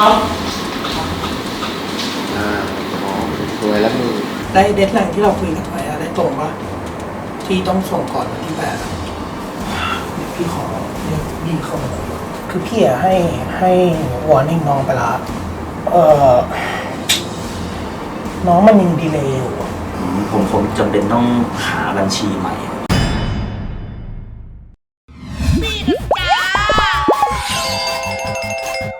ครับอ่าอ๋อสวยแล้วมือได้เดทไลน์ที่เราคุยกันไว้อะได้ตรงปะที่ต้องส่งก่อนวันที่แปดอะเดี๋ยวพี่ขอเรียกพี่เข้ามาคุยคือพี่อะให้ให้วอร์นิ่งน้องไปละเออน้องมันยังดีเลย์อยู่อะอืมผมผมจำเป็นต้องหาบัญชีใหม่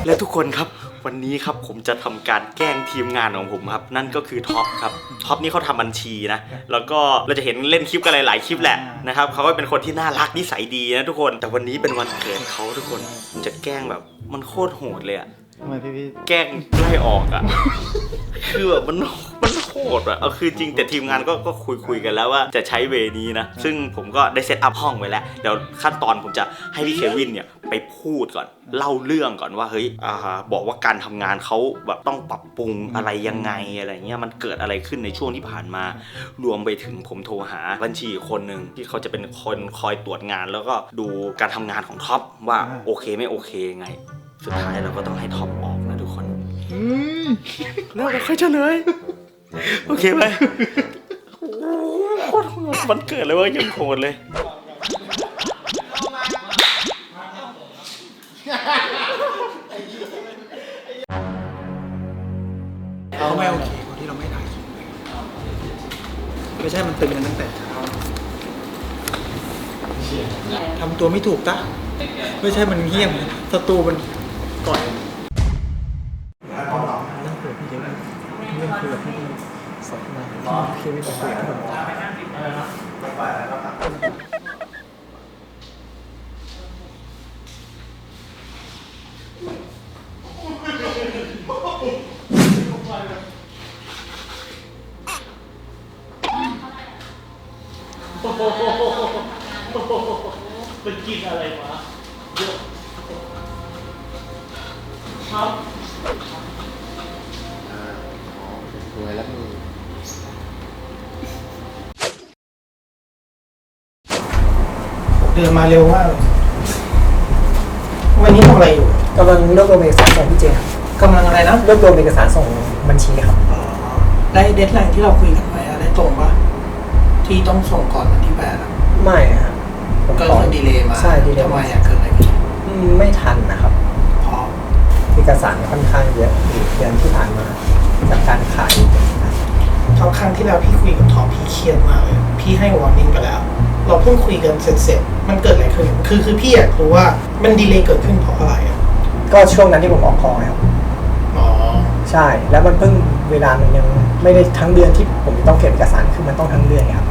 และทุกคนครับ วันนี้ครับผมจะทำการแกล้งทีมงานของผมครับ นั่นก็คือท็อปครับท็อปนี่เขาทำบัญชีนะแล้วก็เราจะเห็นเล่นคลิปกันหลายๆคลิปแหละนะครับเขาก็เป็นคนที่น่ารักนิสัยดีนะทุกคน แต่วันนี้เป็นวันเกิดเขาทุกคนผมจะแกล้งแบบมันโคตรโหดเลยอะทำไมพี่พี่แกล้งไล่ออกอะคือแบบมันมันโห ดอะเอาคือจริงแต่ทีมงานก็ก็คุยคุยกันแล้วว่าจะใช้เวนี้นะ ซึ่งผมก็ได้เซตอัพห้องไว้แล้ว เดี๋ยวขั้นตอนผมจะให้พี่เควินเนี่ยไปพูดก่อน เล่าเรื่องก่อนว่าเฮ้ยอ่าบอกว่าการทำงานเขาแบบต้องปรับปรุงอะไรยังไงอะไรเงี้ยมันเกิดอะไรขึ้นในช่วงที่ผ่านมา รวมไปถึงผมโทรหาบัญชีอีกคนหนึ่งที่เขาจะเป็นคนคอยตรวจงาน แล้วก็ดูการทำงานของท็อปว่าโอเคไม่โอเคยังไง สุดท้ายเราก็ต้องให้ท็อปออกนะทุกคนแล้วเราค่อยเฉลย โอเคไหมโคตรโหดมันเกิดเลยว่ายังโหดเลย เขาไม่โอเคคนที่เราไม่ถ่ายคลิปไม่ใช่มันตึงกันตั้งแต่เช้าทำตัวไม่ถูกตะไม่ใช่มันเงียบศัตรูมันก่อยนั่งคุยกับพี่เยอะเรื่องคุยกับพี่สอง นาทีเควินคุยกับพี่ผมเป็นกินอะไรมาเยอะครับ อ่าอ๋อสวยแล้วมือ เดินมาเร็วมากเลยวันนี้ทำอะไรอยู่กำลังรวบรวมเอกสารส่งพี่เจครับกำลังอะไรนะรวบรวมเอกสารส่งบัญชีครับอ๋อได้เดทไลน์ที่เราคุยกันไว้อะได้ตรงปะที่ต้องส่งก่อนวันที่แปดอะไม่ครับผมก็ขอ คือดีเลย์มาใช่ดีเลย์ทำไมมาอะเกิดอะไรขึ้นอืมไม่ทันนะครับ เพราะเอกสารค่อนข้างเยอะอีกเดือนที่ผ่านมาจากการขายตอนครั้งที่แล้วพี่คุยกับทอมพี่เครียดมากเลย พี่ให้วอร์นิ่งไปแล้ว เราเพิ่งคุยกันเสร็จเสร็จๆมันเกิดอะไรขึ้น คือคือพี่อยากรู้ว่ามันดีเลย์เกิดขึ้นเพราะอะไรอะก็ช่วงนั้นที่ผมออกคอครับอ๋อใช่ แล้วมันเพิ่งเวลามันยังไม่ได้ทั้งเดือนที่ผมต้องเก็บเอกสารคือมันต้องทั้งเดือนครับ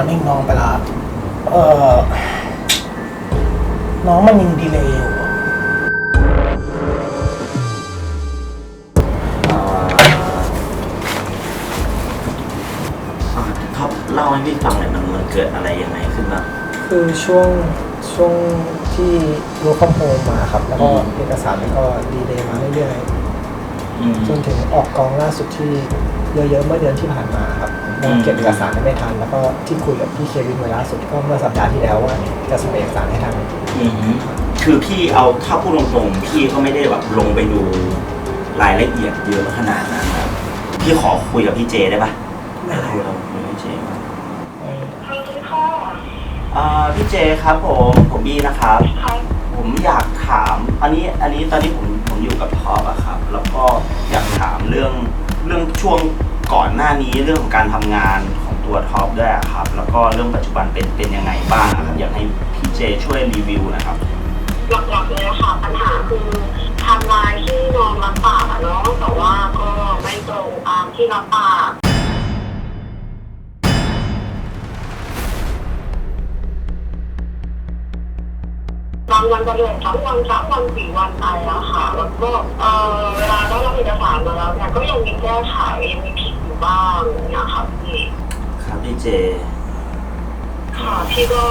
วอร์นิ่งน้องไปและเออน้องมันยังดีเลย์อยู่อะอ่าอ่าท็อปเล่าให้พี่ฟังหน่อยมันมันเกิดอะไรยังไงขึ้นบ้าง คือช่วงช่วงที่รู้ข้อมูลมาครับ แล้วก็อืม เอกสารมันก็ดีเลย์มาเรื่อยอืมๆจนถึงออกกองล่าสุดที่เยอะๆเมื่อเดือนที่ผ่านมาครับผ มอืมเก็บเอกสารไม่ทัน แล้วก็ที่คุยกับพี่เควินไว้ล่าสุดก็เมื่อสัปดาห์ที่แล้วว่าจะส่งเอกสารให้ทันอืมคือพี่เอาถ้าพูดตรงๆพี่ก็ไม่ได้แบบลงไปดูรายละเอียดเยอะขนาดนั้นครับพี่ขอคุยกับพี่เจได้ปะได้คุยกับพี่เจปะอ่าพี่เจครับผมผมบี้นะครับ ผมอยากถาม อันนี้อันนี้ตอนนี้ผมผมอยู่กับท็อปอะครับ แล้วก็อยากถามเรื่องเรื่องช่วง ก่อนหน้านี้เรื่องของการทำงานของตัวท็อปด้วยครับ แล้วก็เรื่องปัจจุบันเป็นเป็นยังไงบ้างครับอยากให้พี่เจช่วยรีวิวนะครับหลักๆเลยค่ะปัญหาคือทางม์ไลน์ที่นองรับปากเนาะแต่ว่าก็ไม่ตรงตามที่รับปากบางวันก็เลยสองวันสามวันสี่วันไปแล้วค่ะ แล้วก็เออเวลาได้รับเอกสารมาแล้วเนี่ยก็ยังมีแก้ไขยังมีผิด บ้างอย่างเนี่ยค่ะพี่ ครับพี่เจ ค่ะพี่ก็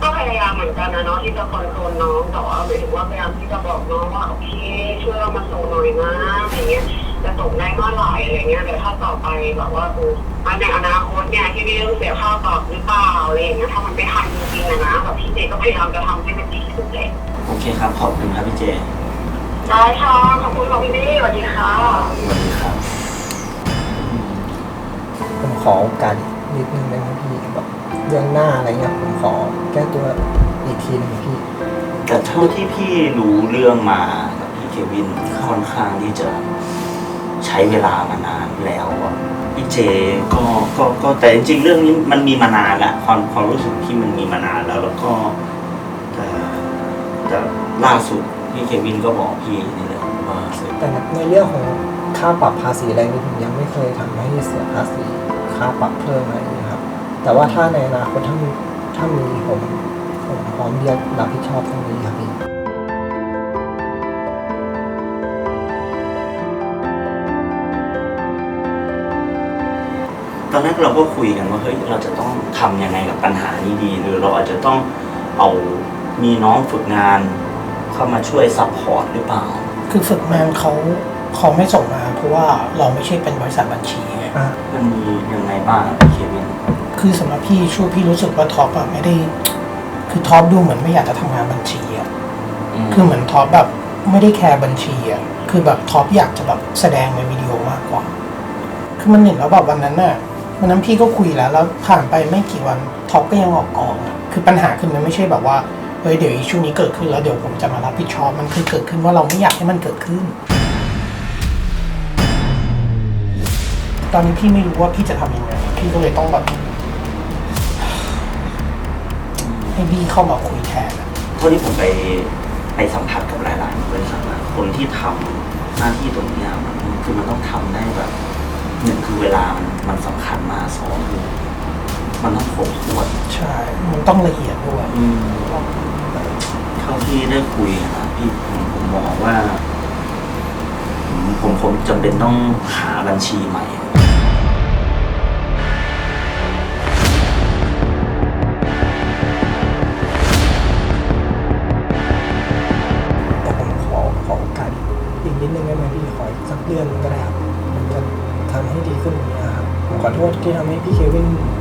ก็พยายามเหมือนกันนะเนาะที่จะคอนโทรลน้องแต่ว่าหมายถึงว่าพยายามที่จะบอกน้องว่าโอเคช่วยเรามาส่งหน่อยนะอะไรเงี้ยจะส่งได้เมื่อไหร่อะไรเงี้ยแต่ถ้าต่อไปแบบว่าเอออันในอนาคตเนี่ยที่ไม่ต้องเสียค่าตอบหรือเปล่าอะไรอย่างเงี้ยถ้ามันไม่ทันจริงๆอะนะแบบพี่เจก็พยายามจะทำให้มันดีขึ้นแหละโอเคครับ ขอบคุณครับพี่เจได้ค่ะขอบคุณค่ะพี่นี่สวัสดีค่ะ สวัสดีครับผม ขอโอกาสนิดนึงได้ไหมพี่แบบเรื่องหน้าอะไรเงี้ยผมขอแก้ตัวอีกทีหนึงพี่ แต่เท่าที่พี่รู้เรื่องมากับพี่เควินค่อนข้างที่จะใช้เวลามานานแล้วอะพี่เจก็ก็ก็แต่จริงๆเรื่องนี้มันมีมานานละความความรู้สึกที่มันมีมานานแล้วแล้วก็แต่แต่ล่าสุดพี่เควินก็บอกพี่นี่แหละว่า แต่ในเรื่องของค่าปรับภาษีอะไรนี้ผมยังไม่เคยทำให้เสียภาษี ค่าปรับเพิ่มอะไรอย่างนี้ครับ แต่ว่าถ้าในอนาคตถ้ามีถ้ามีผมผมพร้อมที่จะรับผิดชอบตรงนี้ครับพี่ตอนแรกเราก็คุยกันว่าเฮ้ยเราจะต้องทำยังไงกับปัญหานี้ดี หรือเราอาจจะต้องเอามีน้องฝึกงานเข้ามาช่วยซัพพอร์ตหรือเปล่า คือฝึกงานเขาเขาไม่ส่งมาเพราะว่าเราไม่ใช่เป็นบริษัทบัญชี ไงอะมันมียังไงบ้างอะพี่เควินคือสำหรับพี่ช่วงพี่รู้สึกว่าท็อปอะไม่ได้ คือท็อปดูเหมือนไม่อยากจะทำงานบัญชีอะคือเหมือนท็อปแบบไม่ได้แคร์บัญชีอะคือแบบท็อปอยากจะแบบแสดงในวิดีโอมากกว่า คือมันเห็นแล้วแบบวันนั้นน่ะวันนั้นพี่ก็คุยแล้วแล้วผ่านไปไม่กี่วันท็อปก็ยังออกกองอะคือปัญหาคือมันไม่ใช่แบบว่าเฮ้ยเดี๋ยวอีช่วงนี้เกิดขึ้นแล้วเดี๋ยวผมจะมารับผิดชอบมันคือเกิดขึ้นว่าเราไม่อยากให้มันเกิดขึ้น ตอนนี้พี่ไม่รู้ว่าพี่จะทำยังไง พี่ก็เลยต้องแบบให้พี่เข้ามาคุยแทนอะเท่าที่ผมไปไปสัมผัสกับหลายๆบริษัทนะคนที่ทำหน้าที่ตรงเนี้ยมันคือมันต้องทำได้แบบหนึ่งคือเวลามันมันสำคัญมากสองคือมันต้องครบถ้วนใช่ มันต้องละเอียดด้วยอืมเท่าที่ได้คุยนะพี่ผมผมมองว่า ผมผมคงจำเป็นต้องหาบัญชีใหม่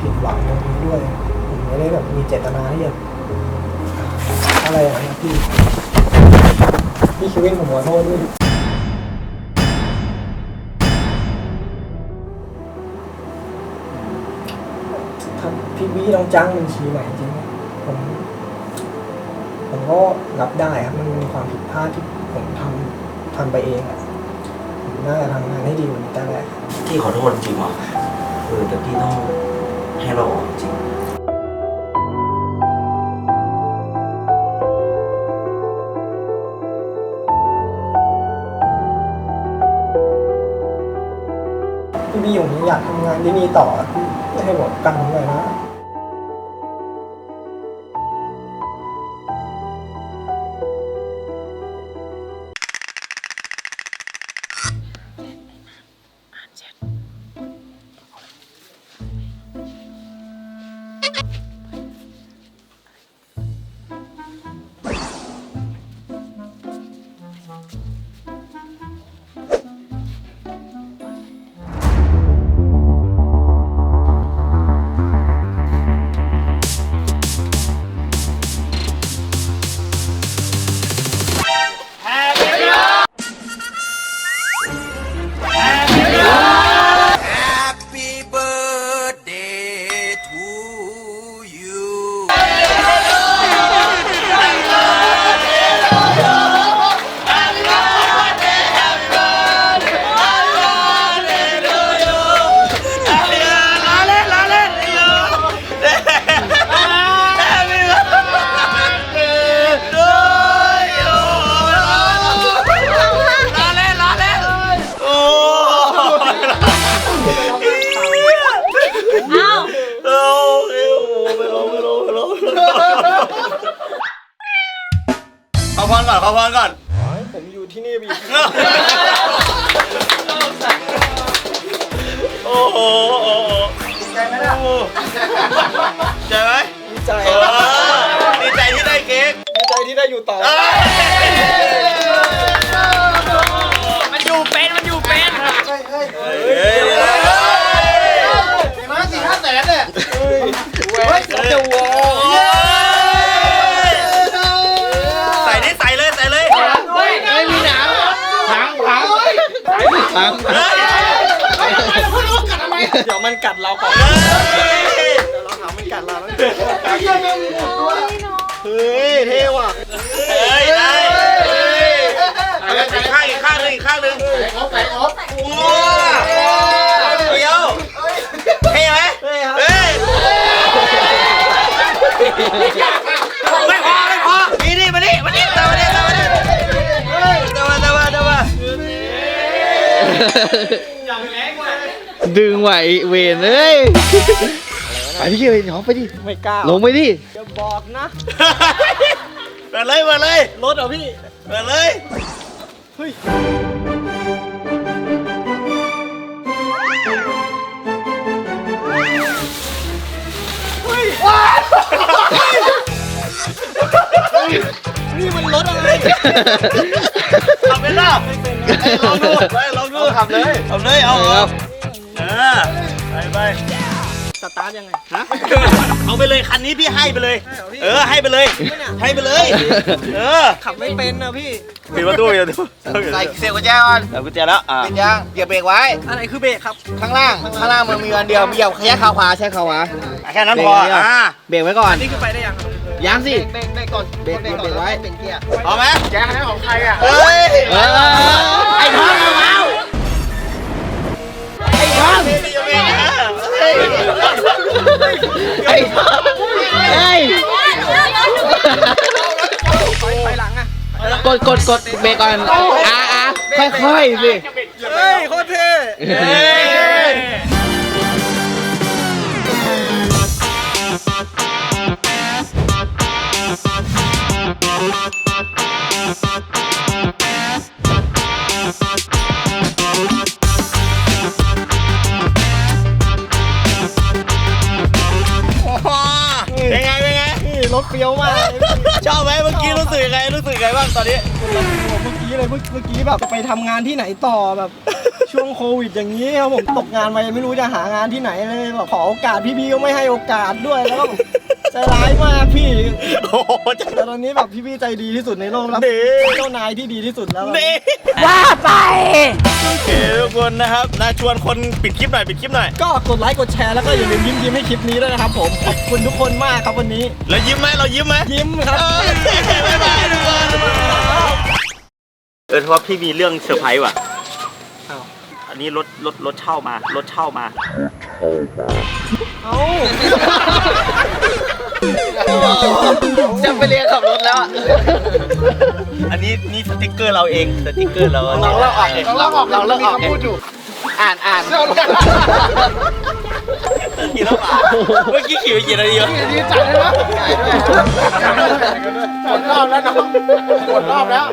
ผิดหวังตรงนี้ด้วยผมไม่ได้แบบมีเจตนาที่จะอะไรอย่างเงี้ยพี่พี่เควินผมขอโทษด้วยถ้าพี่บี้ต้องจ้างบัญชีใหม่จริงผมผมก็รับได้ครับมันเป็นความผิดพลาดที่ผมทำทำไปเองอะผมน่าจะทำงานให้ดีกว่านี้แต่แรกพี่ขอโทษจริงว่ะเออแต่พี่ต้อง ให้เราออกจริงพี่บี้ผมยังอยากทำงานที่นี่ต่อให้ผมกันผมหน่อยนะ ใช่ไหมดีใจเออดีใจที่ได้เค้กดีใจที่ได้อยู่ต่อ เอ้ยมันอยู่เป็นมันอยู่เป็นเฮ้ยเฮ้ยมาสี่ห้าแสนเนี่ยเฮ้ยใส่ดิใส่เลยใส่เลยไม่มีหนาวพังพังเฮ้ย เดี๋ยวมันกัดเราก่อน เฮ้ยได้เฮ้ยอีกข้างอีกข้างหนึ่งอีกข้างหนึ่งออฟไปออฟว้เดี๋ยวเท่ไหมเฮ้ยไม่พอไม่พอนี่นี่มานี่มานี่ตามมานี่ตามมานี่ตามมาตามมาตามมาดึงไหวเวนเอ้ยไปพี่เวนหอไปดิไม่กล้าลงไปดิอย่าบอกนะ มาเลยมาเลยรถเหรอพี่มาเลยนี่มันรถอะไรขับเป็นล่ะลองดูไปลองดูขับเลยขับเลยเอาเอาเออไปไป สตาร์ทยังไงฮะเอาไปเลยคันนี้พี่ให้ไปเลยเออให้ไปเลย ให้ไปเลย เออขับไม่เป็นนะพี่ ปิดประตูปิดประตูใส่เสียบกุญแจก่อนเอากุญแจแล้วอ่าปิดยางเหยียบเบรกไว้ อะไรคือเบรกครับ ข้างล่าง ข้างล่างมันมีอันเดียวเหยียบขยับขาขวาใช้ขาขวาแค่นั้นพออ่าเบรกไว้ก่อนนี่คือไปได้ยังครับยังสิ เบรกเบรกก่อนเบรกเบรกเบรกไว้เป็นเกียร์เอาไหมแกคันนั้นของใครอะเฮ้ย เออไอ้ ไอ้ท้องเฮ้ยไปไปหลังอะกดกดกดเบรกก่อนอ่าอ่าค่อยๆสิเฮ้ยโคตรเท่ ไงรู้สึกยังไงบ้างตอนนี้ผมเมื่อกี้เลยเมื่อเมื่อกี้แบบจะไปทำงานที่ไหนต่อแบบ ช่วงโควิดอย่างนี้ครับผมตกงานไปไม่รู้จะหางานที่ไหนเลยแบบขอโอกาสพี่ๆก็ไม่ให้โอกาสด้วยแล้วก็ ใจร้ายมากพี่ โอ้โหจะแต่ตอนนี้แบบพี่ๆใจดีที่สุดในโลกแล้วนี่เจ้านายที่ดีที่สุดแล้วนี่ว่าไป โอเคทุกคนนะครับนะชวนคนปิดคลิปหน่อยปิดคลิปหน่อย ก็กดไลค์กดแชร์แล้วก็อย่าลืมยิ้มยิ้มๆให้คลิปนี้ด้วยนะครับผม ขอบคุณทุกคนมากครับวันนี้ แล้วยิ้มไหมเรายิ้มไหมยิ้มครับ เออบ๊ายบายทุกคนเออเพราะว่าพี่มีเรื่องเซอร์ไพรส์ว่ะอ้าว อันนี้รถรถรถเช่ามารถเช่ามา เอ้า จะไปเรียนขับรถแล้ว อันนี้นี่สติกเกอร์เราเองสติกเกอร์เราเราเลิกออกเราเลิกออกเราเลิกออกพูดอยู่อ่านอ่านกี่แล้วอะเมื่อกี้ขี่ไปกี่นาทีวะดีจัดเลยนะหมดรอบแล้วน้องหมดรอบแล้ว